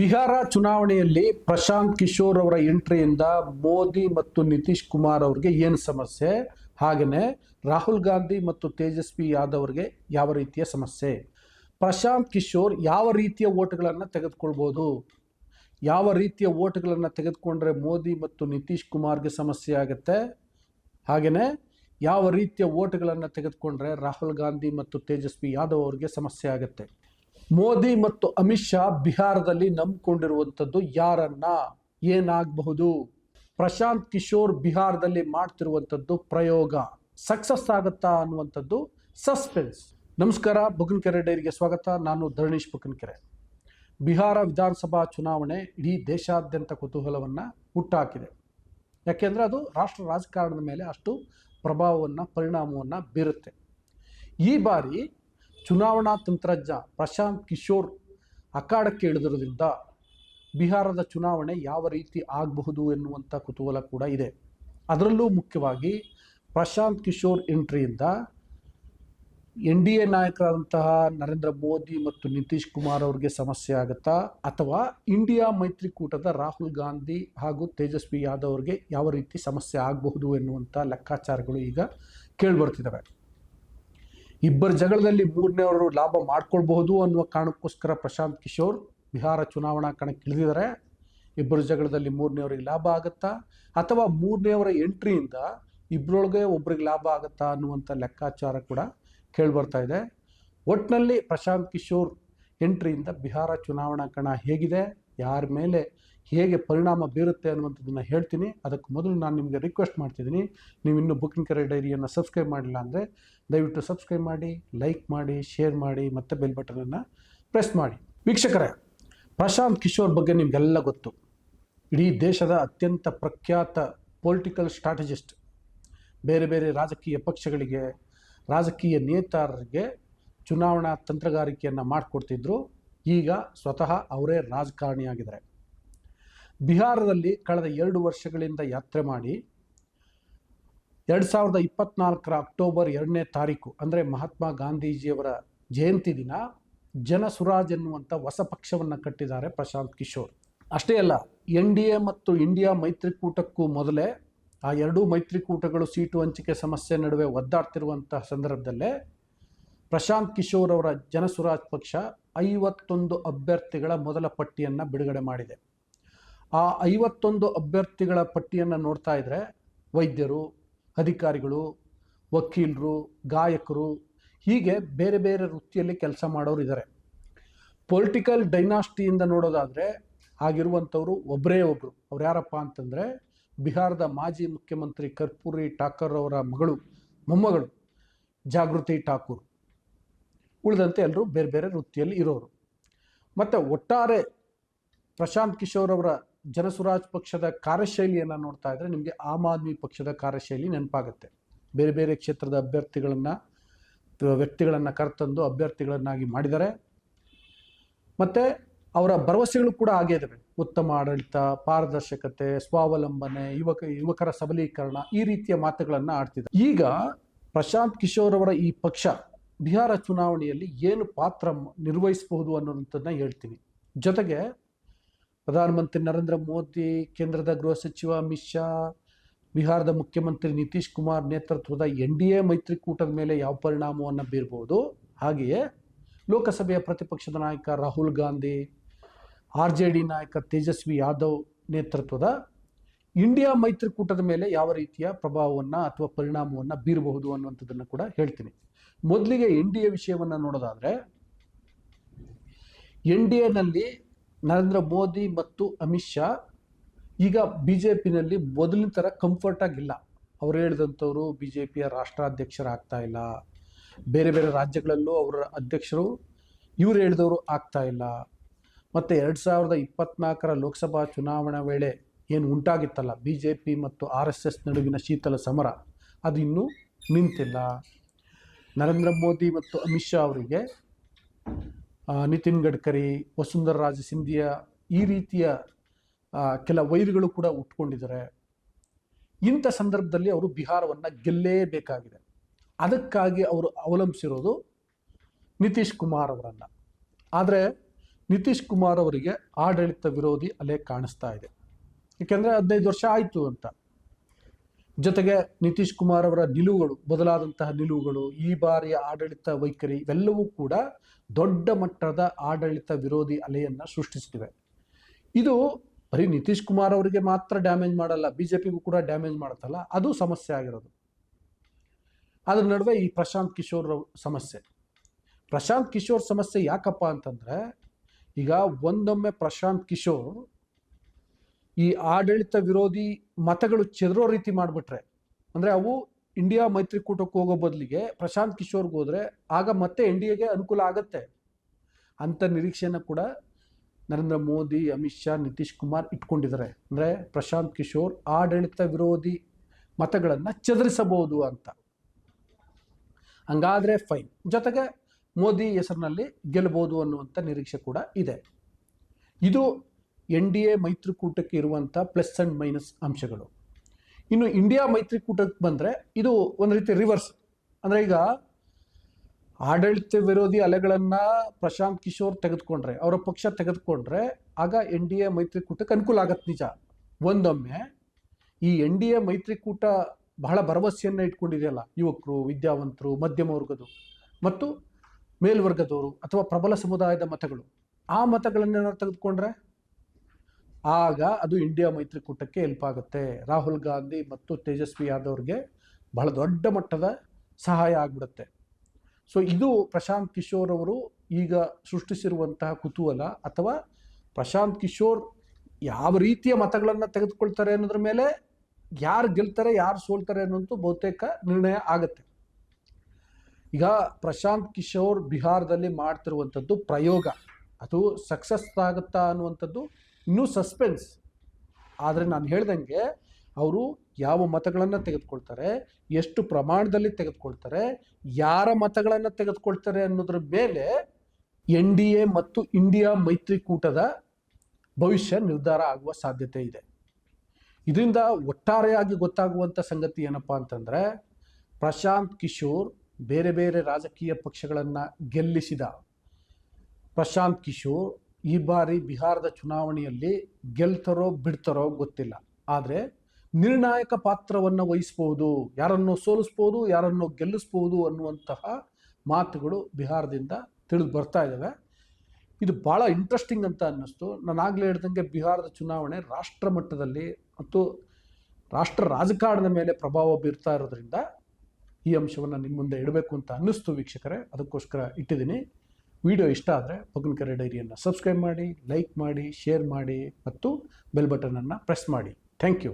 ಬಿಹಾರ ಚುನಾವಣೆಯಲ್ಲಿ ಪ್ರಶಾಂತ್ ಕಿಶೋರ್ ಅವರ ಎಂಟ್ರಿಯಿಂದ ಮೋದಿ ಮತ್ತು ನಿತೀಶ್ ಕುಮಾರ್ ಅವರಿಗೆ ಏನು ಸಮಸ್ಯೆ? ಹಾಗೆಯೇ ರಾಹುಲ್ ಗಾಂಧಿ ಮತ್ತು ತೇಜಸ್ವಿ ಯಾದವ್ ಅವರಿಗೆ ಯಾವ ರೀತಿಯ ಸಮಸ್ಯೆ? ಪ್ರಶಾಂತ್ ಕಿಶೋರ್ ಯಾವ ರೀತಿಯ ಓಟ್ಗಳನ್ನು ತೆಗೆದುಕೊಳ್ಬೋದು? ಯಾವ ರೀತಿಯ ಓಟ್ಗಳನ್ನು ತೆಗೆದುಕೊಂಡ್ರೆ ಮೋದಿ ಮತ್ತು ನಿತೀಶ್ ಕುಮಾರ್ಗೆ ಸಮಸ್ಯೆ ಆಗುತ್ತೆ? ಹಾಗೆಯೇ ಯಾವ ರೀತಿಯ ಓಟ್ಗಳನ್ನು ತೆಗೆದುಕೊಂಡ್ರೆ ರಾಹುಲ್ ಗಾಂಧಿ ಮತ್ತು ತೇಜಸ್ವಿ ಯಾದವ್ ಅವ್ರಿಗೆ ಸಮಸ್ಯೆ ಆಗುತ್ತೆ? ಮೋದಿ ಮತ್ತು ಅಮಿತ್ ಶಾ ಬಿಹಾರದಲ್ಲಿ ನಂಬಿಕೊಂಡಿರುವಂಥದ್ದು ಯಾರನ್ನ ಏನಾಗಬಹುದು? ಪ್ರಶಾಂತ್ ಕಿಶೋರ್ ಬಿಹಾರದಲ್ಲಿ ಮಾಡ್ತಿರುವಂಥದ್ದು ಪ್ರಯೋಗ. ಸಕ್ಸಸ್ ಆಗುತ್ತಾ ಅನ್ನುವಂಥದ್ದು ಸಸ್ಪೆನ್ಸ್. ನಮಸ್ಕಾರ, ಬುಗನ್ಕೆರೆ ಡೈರಿಗೆ ಸ್ವಾಗತ. ನಾನು ಧರಣೀಶ್ ಬುಗನ್ಕೆರೆ. ಬಿಹಾರ ವಿಧಾನಸಭಾ ಚುನಾವಣೆ ಇಡೀ ದೇಶಾದ್ಯಂತ ಕುತೂಹಲವನ್ನು ಹುಟ್ಟಾಕಿದೆ. ಯಾಕೆಂದರೆ ಅದು ರಾಷ್ಟ್ರ ರಾಜಕಾರಣದ ಮೇಲೆ ಅಷ್ಟು ಪ್ರಭಾವವನ್ನು, ಪರಿಣಾಮವನ್ನು ಬೀರುತ್ತೆ. ಈ ಬಾರಿ ಚುನಾವಣಾ ತಂತ್ರಜ್ಞ ಪ್ರಶಾಂತ್ ಕಿಶೋರ್ ಅಖಾಡಕ್ಕೆ ಇಳಿದಿರೋದ್ರಿಂದ ಬಿಹಾರದ ಚುನಾವಣೆ ಯಾವ ರೀತಿ ಆಗಬಹುದು ಎನ್ನುವಂಥ ಕುತೂಹಲ ಕೂಡ ಇದೆ. ಅದರಲ್ಲೂ ಮುಖ್ಯವಾಗಿ ಪ್ರಶಾಂತ್ ಕಿಶೋರ್ ಎಂಟ್ರಿಯಿಂದ ಎನ್ ಡಿ ಎ ನಾಯಕರಾದಂತಹ ನರೇಂದ್ರ ಮೋದಿ ಮತ್ತು ನಿತೀಶ್ ಕುಮಾರ್ ಅವರಿಗೆ ಸಮಸ್ಯೆ ಆಗುತ್ತಾ, ಅಥವಾ ಇಂಡಿಯಾ ಮೈತ್ರಿಕೂಟದ ರಾಹುಲ್ ಗಾಂಧಿ ಹಾಗೂ ತೇಜಸ್ವಿ ಯಾದವ್ ಅವರಿಗೆ ಯಾವ ರೀತಿ ಸಮಸ್ಯೆ ಆಗಬಹುದು ಎನ್ನುವಂಥ ಲೆಕ್ಕಾಚಾರಗಳು ಈಗ ಕೇಳಿಬರ್ತಿದ್ದಾವೆ. ಇಬ್ಬರ ಜಗಳದಲ್ಲಿ ಮೂರನೇವರು ಲಾಭ ಮಾಡ್ಕೊಳ್ಬಹುದು ಅನ್ನುವ ಕಾರಣಕ್ಕೋಸ್ಕರ ಪ್ರಶಾಂತ್ ಕಿಶೋರ್ ಬಿಹಾರ ಚುನಾವಣಾ ಕಣಕ್ಕೆ ಇಳಿದಿದ್ದಾರೆ. ಇಬ್ಬರು ಜಗಳದಲ್ಲಿ ಮೂರನೇವರಿಗೆ ಲಾಭ ಆಗುತ್ತಾ? ಅಥವಾ ಮೂರನೇವರ ಎಂಟ್ರಿಯಿಂದ ಇಬ್ಬರೊಳಗೆ ಒಬ್ರಿಗೆ ಲಾಭ ಆಗುತ್ತಾ ಅನ್ನುವಂಥ ಲೆಕ್ಕಾಚಾರ ಕೂಡ ಕೇಳಿಬರ್ತಾ ಇದೆ. ಒಟ್ಟಿನಲ್ಲಿ ಪ್ರಶಾಂತ್ ಕಿಶೋರ್ ಎಂಟ್ರಿಯಿಂದ ಬಿಹಾರ ಚುನಾವಣಾ ಕಣ ಹೇಗಿದೆ? ಯಾರ ಮೇಲೆ ಹೇಗೆ ಪರಿಣಾಮ ಬೀರುತ್ತೆ ಅನ್ನುವಂಥದ್ದನ್ನು ಹೇಳ್ತೀನಿ. ಅದಕ್ಕೆ ಮೊದಲು ನಾನು ನಿಮಗೆ ರಿಕ್ವೆಸ್ಟ್ ಮಾಡ್ತಿದ್ದೀನಿ. ನೀವು ಇನ್ನೂ ಬುಕಿಂಗ್ ಕರೆ ಡೈರಿಯನ್ನು ಸಬ್ಸ್ಕ್ರೈಬ್ ಮಾಡಿಲ್ಲ ಅಂದರೆ ದಯವಿಟ್ಟು ಸಬ್ಸ್ಕ್ರೈಬ್ ಮಾಡಿ ಲೈಕ್ ಮಾಡಿ ಶೇರ್ ಮಾಡಿ, ಮತ್ತು ಬೆಲ್ ಬಟನನ್ನು ಪ್ರೆಸ್ ಮಾಡಿ. ವೀಕ್ಷಕರೇ, ಪ್ರಶಾಂತ್ ಕಿಶೋರ್ ಬಗ್ಗೆ ನಿಮಗೆಲ್ಲ ಗೊತ್ತು. ಇಡೀ ದೇಶದ ಅತ್ಯಂತ ಪ್ರಖ್ಯಾತ ಪೊಲಿಟಿಕಲ್ ಸ್ಟ್ರಾಟಜಿಸ್ಟ್ ಬೇರೆ ಬೇರೆ ರಾಜಕೀಯ ಪಕ್ಷಗಳಿಗೆ, ರಾಜಕೀಯ ನೇತಾರರಿಗೆ ಚುನಾವಣಾ ತಂತ್ರಗಾರಿಕೆಯನ್ನು ಮಾಡಿಕೊಡ್ತಿದ್ರು. ಈಗ ಸ್ವತಃ ಅವರೇ ರಾಜಕಾರಣಿಯಾಗಿದ್ದಾರೆ. ಬಿಹಾರದಲ್ಲಿ ಕಳೆದ ಎರಡು ವರ್ಷಗಳಿಂದ ಯಾತ್ರೆ ಮಾಡಿ ಎರಡು ಸಾವಿರದ ಇಪ್ಪತ್ನಾಲ್ಕರ ಅಕ್ಟೋಬರ್ ಎರಡನೇ ತಾರೀಕು, ಅಂದರೆ ಮಹಾತ್ಮ ಗಾಂಧೀಜಿಯವರ ಜಯಂತಿ ದಿನ, ಜನ ಸುರಾಜ್ ಎನ್ನುವಂಥ ಹೊಸ ಪಕ್ಷವನ್ನು ಕಟ್ಟಿದ್ದಾರೆ ಪ್ರಶಾಂತ್ ಕಿಶೋರ್. ಅಷ್ಟೇ ಅಲ್ಲ, ಎನ್ ಡಿ ಎ ಮತ್ತು ಇಂಡಿಯಾ ಮೈತ್ರಿಕೂಟಕ್ಕೂ ಮೊದಲೇ ಆ ಎರಡೂ ಮೈತ್ರಿಕೂಟಗಳು ಸೀಟು ಹಂಚಿಕೆ ಸಮಸ್ಯೆ ನಡುವೆ ಒದ್ದಾಡ್ತಿರುವಂತಹ ಸಂದರ್ಭದಲ್ಲೇ ಪ್ರಶಾಂತ್ ಕಿಶೋರ್ ಅವರ ಜನಸುರಾಜ್ ಪಕ್ಷ ಐವತ್ತೊಂದು ಅಭ್ಯರ್ಥಿಗಳ ಮೊದಲ ಪಟ್ಟಿಯನ್ನು ಬಿಡುಗಡೆ ಮಾಡಿದೆ. ಆ ಐವತ್ತೊಂದು ಅಭ್ಯರ್ಥಿಗಳ ಪಟ್ಟಿಯನ್ನು ನೋಡ್ತಾ ಇದ್ದರೆ ವೈದ್ಯರು, ಅಧಿಕಾರಿಗಳು, ವಕೀಲರು, ಗಾಯಕರು, ಹೀಗೆ ಬೇರೆ ಬೇರೆ ವೃತ್ತಿಯಲ್ಲಿ ಕೆಲಸ ಮಾಡೋರು ಇದ್ದಾರೆ ಪೊಲಿಟಿಕಲ್ ಡೈನಾಸ್ಟಿಯಿಂದ ನೋಡೋದಾದರೆ ಆಗಿರುವಂಥವ್ರು ಒಬ್ಬರೇ ಒಬ್ಬರು ಅವ್ರು ಯಾರಪ್ಪ ಅಂತಂದರೆ ಬಿಹಾರದ ಮಾಜಿ ಮುಖ್ಯಮಂತ್ರಿ ಕರ್ಪೂರಿ ಠಾಕರ್ ಅವರ ಮಗಳು, ಮೊಮ್ಮಗಳು ಜಾಗೃತಿ ಠಾಕೂರ್. ಉಳಿದಂತೆ ಎಲ್ಲರೂ ಬೇರೆ ಬೇರೆ ವೃತ್ತಿಯಲ್ಲಿ ಇರೋರು. ಮತ್ತು ಒಟ್ಟಾರೆ ಪ್ರಶಾಂತ್ ಕಿಶೋರ್ ಅವರ ಜನಸುರಾಜ್ ಪಕ್ಷದ ಕಾರ್ಯಶೈಲಿಯನ್ನು ನೋಡ್ತಾ ಇದ್ದರೆ ನಿಮಗೆ ಆಮ್ ಆದ್ಮಿ ಪಕ್ಷದ ಕಾರ್ಯಶೈಲಿ ನೆನಪಾಗುತ್ತೆ. ಬೇರೆ ಬೇರೆ ಕ್ಷೇತ್ರದ ಅಭ್ಯರ್ಥಿಗಳನ್ನು, ವ್ಯಕ್ತಿಗಳನ್ನು ಕರೆತಂದು ಅಭ್ಯರ್ಥಿಗಳನ್ನಾಗಿ ಮಾಡಿದ್ದಾರೆ. ಮತ್ತು ಅವರ ಭರವಸೆಗಳು ಕೂಡ ಹಾಗೇ ಇದ್ದಾವೆ ಉತ್ತಮ ಆಡಳಿತ, ಪಾರದರ್ಶಕತೆ, ಸ್ವಾವಲಂಬನೆ, ಯುವಕ, ಯುವಕರ ಸಬಲೀಕರಣ ಈ ರೀತಿಯ ಮಾತುಗಳನ್ನು ಆಡ್ತಿದ್ದಾರೆ. ಈಗ ಪ್ರಶಾಂತ್ ಕಿಶೋರ್ ಅವರ ಈ ಪಕ್ಷ ಬಿಹಾರ ಚುನಾವಣೆಯಲ್ಲಿ ಏನು ಪಾತ್ರ ನಿರ್ವಹಿಸಬಹುದು ಅನ್ನೋದಂಥದ್ದನ್ನ ಹೇಳ್ತೀನಿ. ಜೊತೆಗೆ ಪ್ರಧಾನಮಂತ್ರಿ ನರೇಂದ್ರ ಮೋದಿ, ಕೇಂದ್ರದ ಗೃಹ ಸಚಿವ ಅಮಿತ್ ಶಾ, ಬಿಹಾರದ ಮುಖ್ಯಮಂತ್ರಿ ನಿತೀಶ್ ಕುಮಾರ್ ನೇತೃತ್ವದ ಎನ್ ಡಿ ಎ ಮೈತ್ರಿಕೂಟದ ಮೇಲೆ ಯಾವ ಪರಿಣಾಮವನ್ನು ಬೀರ್ಬೋದು ಹಾಗೆಯೇ ಲೋಕಸಭೆಯ ಪ್ರತಿಪಕ್ಷದ ನಾಯಕ Rahul Gandhi, R J D ನಾಯಕ ತೇಜಸ್ವಿ ಯಾದವ್ ನೇತೃತ್ವದ ಇಂಡಿಯಾ ಮೈತ್ರಿಕೂಟದ ಮೇಲೆ ಯಾವ ರೀತಿಯ ಪ್ರಭಾವವನ್ನು ಅಥವಾ ಪರಿಣಾಮವನ್ನು ಬೀರಬಹುದು ಅನ್ನುವಂಥದ್ದನ್ನು ಕೂಡ ಹೇಳ್ತೀನಿ. ಮೊದಲಿಗೆ ಎನ್ ಡಿ ಎ ವಿಷಯವನ್ನು ನೋಡೋದಾದರೆ, ಎನ್ ಡಿ ಎನಲ್ಲಿ ನರೇಂದ್ರ ಮೋದಿ ಮತ್ತು ಅಮಿತ್ ಶಾ ಈಗ ಬಿ ಜೆ ಪಿನಲ್ಲಿ ಮೊದಲಿನ ಥರ ಕಂಫರ್ಟ್ ಆಗಿಲ್ಲ. ಅವ್ರು ಹೇಳಿದಂಥವ್ರು ಬಿ ಜೆ ಪಿಯ ರಾಷ್ಟ್ರಾಧ್ಯಕ್ಷರಾಗ್ತಾ ಇಲ್ಲ. ಬೇರೆ ಬೇರೆ ರಾಜ್ಯಗಳಲ್ಲೂ ಅವರ ಅಧ್ಯಕ್ಷರು ಇವ್ರು ಹೇಳಿದವರು ಆಗ್ತಾ ಇಲ್ಲ. ಮತ್ತು ಎರಡು ಸಾವಿರದ ಇಪ್ಪತ್ನಾಲ್ಕರ ಲೋಕಸಭಾ ಚುನಾವಣಾ ವೇಳೆ ಏನು ಉಂಟಾಗಿತ್ತಲ್ಲ, ಬಿ ಜೆ ಪಿ ಮತ್ತು ಆರ್ ಎಸ್ ಎಸ್ ನಡುವಿನ ಶೀತಲ ಸಮರ, ಅದು ಇನ್ನೂ ನಿಂತಿಲ್ಲ. ನರೇಂದ್ರ ಮೋದಿ ಮತ್ತು ಅಮಿತ್ ಶಾ ಅವರಿಗೆ ನಿತಿನ್ ಗಡ್ಕರಿ, ವಸುಂಧರ ರಾಜ ಸಿಂಧಿಯಾ ಈ ರೀತಿಯ ಕೆಲ ವೈರಿಗಳು ಕೂಡ ಉಟ್ಕೊಂಡಿದ್ದಾರೆ. ಇಂಥ ಸಂದರ್ಭದಲ್ಲಿ ಅವರು ಬಿಹಾರವನ್ನು ಗೆಲ್ಲೇಬೇಕಾಗಿದೆ. ಅದಕ್ಕಾಗಿ ಅವರು ಅವಲಂಬಿಸಿರೋದು ನಿತೀಶ್ ಕುಮಾರ್ ಅವರನ್ನು. ಆದರೆ ನಿತೀಶ್ ಕುಮಾರ್ ಅವರಿಗೆ ಆಡಳಿತ ವಿರೋಧಿ ಅಲೆ ಕಾಣಿಸ್ತಾ ಇದೆ. ಏಕೆಂದರೆ ಹದಿನೈದು ವರ್ಷ ಆಯಿತು ಅಂತ. ಜೊತೆಗೆ ನಿತೀಶ್ ಕುಮಾರ್ ಅವರ ನಿಲುವುಗಳು, ಬದಲಾದಂತಹ ನಿಲುವುಗಳು, ಈ ಬಾರಿಯ ಆಡಳಿತ ವೈಖರಿ ಇವೆಲ್ಲವೂ ಕೂಡ ದೊಡ್ಡ ಮಟ್ಟದ ಆಡಳಿತ ವಿರೋಧಿ ಅಲೆಯನ್ನು ಸೃಷ್ಟಿಸ್ತಿವೆ ಇದು ಬರೀ ನಿತೀಶ್ ಕುಮಾರ್ ಅವರಿಗೆ ಮಾತ್ರ ಡ್ಯಾಮೇಜ್ ಮಾಡಲ್ಲ ಬಿ ಜೆ ಪಿಗೂ ಕೂಡ ಡ್ಯಾಮೇಜ್ ಮಾಡುತ್ತಲ್ಲ, ಅದು ಸಮಸ್ಯೆ ಆಗಿರೋದು. ಅದ್ರ ನಡುವೆ ಈ ಪ್ರಶಾಂತ್ ಕಿಶೋರ್ ಸಮಸ್ಯೆ. ಪ್ರಶಾಂತ್ ಕಿಶೋರ್ ಸಮಸ್ಯೆ ಯಾಕಪ್ಪ ಅಂತಂದರೆ, ಈಗ ಒಂದೊಮ್ಮೆ ಪ್ರಶಾಂತ್ ಕಿಶೋರ್ ಈ ಆಡಳಿತ ವಿರೋಧಿ ಮತಗಳು ಚೆದರೋ ರೀತಿ ಮಾಡಿಬಿಟ್ರೆ, ಅಂದರೆ ಅವು ಇಂಡಿಯಾ ಮೈತ್ರಿಕೂಟಕ್ಕೆ ಹೋಗೋ ಬದಲಿಗೆ ಪ್ರಶಾಂತ್ ಕಿಶೋರ್ಗೆ ಹೋದರೆ ಆಗ ಮತ್ತೆ ಎನ್ ಡಿ ಎಗೆ ಅನುಕೂಲ ಆಗತ್ತೆ. ಅಂಥ ನಿರೀಕ್ಷೆನ ಕೂಡ ನರೇಂದ್ರ ಮೋದಿ, ಅಮಿತ್ ಶಾ, ನಿತೀಶ್ ಕುಮಾರ್ ಇಟ್ಕೊಂಡಿದ್ದಾರೆ. ಅಂದರೆ ಪ್ರಶಾಂತ್ ಕಿಶೋರ್ ಆಡಳಿತ ವಿರೋಧಿ ಮತಗಳನ್ನು ಚದರಿಸಬಹುದು ಅಂತ. ಹಂಗಾದರೆ ಫೈನ್ ಜೊತೆಗೆ ಮೋದಿ ಹೆಸರಿನಲ್ಲಿ ಗೆಲ್ಲಬಹುದು ಅನ್ನುವಂಥ ನಿರೀಕ್ಷೆ ಕೂಡ ಇದೆ. ಇದು ಎನ್ ಡಿ ಎ ಮೈತ್ರಿಕೂಟಕ್ಕೆ ಇರುವಂಥ ಪ್ಲಸ್ ಆ್ಯಂಡ್ ಮೈನಸ್ ಅಂಶಗಳು. ಇನ್ನು ಇಂಡಿಯಾ ಮೈತ್ರಿಕೂಟಕ್ಕೆ ಬಂದರೆ ಇದು ಒಂದು ರೀತಿ ರಿವರ್ಸ್ ಅಂದರೆ ಈಗ ಆಡಳಿತ ವಿರೋಧಿ ಅಲೆಗಳನ್ನು ಪ್ರಶಾಂತ್ ಕಿಶೋರ್ ತೆಗೆದುಕೊಂಡ್ರೆ, ಅವರ ಪಕ್ಷ ತೆಗೆದುಕೊಂಡ್ರೆ, ಆಗ ಎನ್ ಡಿ ಎ ಮೈತ್ರಿಕೂಟಕ್ಕೆ ಅನುಕೂಲ ಆಗತ್ತೆ ನಿಜ. ಒಂದೊಮ್ಮೆ ಈ ಎನ್ ಡಿ ಎ ಮೈತ್ರಿಕೂಟ ಬಹಳ ಭರವಸೆಯನ್ನು ಇಟ್ಕೊಂಡಿದೆಯಲ್ಲ, ಯುವಕರು, ವಿದ್ಯಾವಂತರು, ಮಧ್ಯಮ ವರ್ಗದು ಮತ್ತು ಮೇಲ್ವರ್ಗದವರು ಅಥವಾ ಪ್ರಬಲ ಸಮುದಾಯದ ಮತಗಳು. ಆ ಮತಗಳನ್ನೇನಾದ್ರು ತೆಗೆದುಕೊಂಡ್ರೆ? ಆಗ ಅದು ಇಂಡಿಯಾ ಮೈತ್ರಿಕೂಟಕ್ಕೆ ಹೆಲ್ಪ್ ಆಗುತ್ತೆ. ರಾಹುಲ್ ಗಾಂಧಿ ಮತ್ತು ತೇಜಸ್ವಿ ಯಾದವ್ರಿಗೆ ಬಹಳ ದೊಡ್ಡ ಮಟ್ಟದ ಸಹಾಯ ಆಗ್ಬಿಡುತ್ತೆ. ಸೊ ಇದು ಪ್ರಶಾಂತ್ ಕಿಶೋರ್ ಅವರು ಈಗ ಸೃಷ್ಟಿಸಿರುವಂತಹ ಕುತೂಹಲ ಅಥವಾ ಪ್ರಶಾಂತ್ ಕಿಶೋರ್ ಯಾವ ರೀತಿಯ ಮತಗಳನ್ನು ತೆಗೆದುಕೊಳ್ತಾರೆ ಅನ್ನೋದ್ರ ಮೇಲೆ ಯಾರು ಗೆಲ್ತಾರೆ, ಯಾರು ಸೋಲ್ತಾರೆ ಅನ್ನೋದು ಬಹುತೇಕ ನಿರ್ಣಯ ಆಗುತ್ತೆ. ಈಗ ಪ್ರಶಾಂತ್ ಕಿಶೋರ್ ಬಿಹಾರದಲ್ಲಿ ಮಾಡ್ತಿರುವಂಥದ್ದು ಪ್ರಯೋಗ. ಅದು ಸಕ್ಸಸ್ ಆಗುತ್ತಾ ಅನ್ನುವಂಥದ್ದು ಇನ್ನೂ ಸಸ್ಪೆನ್ಸ್ ಆದರೆ ನಾನು ಹೇಳ್ದಂಗೆ ಅವರು ಯಾವ ಮತಗಳನ್ನು ತೆಗೆದುಕೊಳ್ತಾರೆ, ಎಷ್ಟು ಪ್ರಮಾಣದಲ್ಲಿ ತೆಗೆದುಕೊಳ್ತಾರೆ, ಯಾರ ಮತಗಳನ್ನು ತೆಗೆದುಕೊಳ್ತಾರೆ ಅನ್ನೋದ್ರ ಮೇಲೆ ಎನ್ ಡಿ ಎ ಮತ್ತು ಇಂಡಿಯಾ ಮೈತ್ರಿಕೂಟದ ಭವಿಷ್ಯ ನಿರ್ಧಾರ ಆಗುವ ಸಾಧ್ಯತೆ ಇದೆ. ಇದರಿಂದ ಒಟ್ಟಾರೆಯಾಗಿ ಗೊತ್ತಾಗುವಂಥ ಸಂಗತಿ ಏನಪ್ಪ ಅಂತಂದರೆ, ಪ್ರಶಾಂತ್ ಕಿಶೋರ್ ಬೇರೆ ಬೇರೆ ರಾಜಕೀಯ ಪಕ್ಷಗಳನ್ನು ಗೆಲ್ಲಿಸಿದ ಪ್ರಶಾಂತ್ ಕಿಶೋರ್ ಈ ಬಾರಿ ಬಿಹಾರದ ಚುನಾವಣೆಯಲ್ಲಿ ಗೆಲ್ತಾರೋ ಬಿಡ್ತಾರೋ ಗೊತ್ತಿಲ್ಲ. ಆದರೆ ನಿರ್ಣಾಯಕ ಪಾತ್ರವನ್ನು ವಹಿಸ್ಬೋದು, ಯಾರನ್ನು ಸೋಲಿಸ್ಬೋದು, ಯಾರನ್ನು ಗೆಲ್ಲಿಸ್ಬೋದು ಅನ್ನುವಂತಹ ಮಾತುಗಳು ಬಿಹಾರದಿಂದ ತಿಳಿದು ಬರ್ತಾ ಇದ್ದಾವೆ ಇದು ಭಾಳ ಇಂಟ್ರೆಸ್ಟಿಂಗ್ ಅಂತ ಅನ್ನಿಸ್ತು. ನಾನು ಆಗಲೇ ಹೇಳ್ದಂಗೆ ಬಿಹಾರದ ಚುನಾವಣೆ ರಾಷ್ಟ್ರ ಮಟ್ಟದಲ್ಲಿ ಮತ್ತು ರಾಷ್ಟ್ರ ರಾಜಕಾರಣದ ಮೇಲೆ ಪ್ರಭಾವ ಬೀರ್ತಾ ಇರೋದ್ರಿಂದ ಈ ಅಂಶವನ್ನು ನಿಮ್ಮ ಮುಂದೆ ಇಡಬೇಕು ಅಂತ ಅನ್ನಿಸ್ತು ವೀಕ್ಷಕರೇ. ಅದಕ್ಕೋಸ್ಕರ ಇಟ್ಟಿದ್ದೀನಿ. ವಿಡಿಯೋ ಇಷ್ಟ ಆದರೆ ಪೊಗನ್ಕೆರೆ ಡೈರಿಯನ್ನು ಸಬ್ಸ್ಕ್ರೈಬ್ ಮಾಡಿ ಲೈಕ್ ಮಾಡಿ ಶೇರ್ ಮಾಡಿ ಮತ್ತು ಬೆಲ್ ಬಟನನ್ನು ಪ್ರೆಸ್ ಮಾಡಿ. Thank you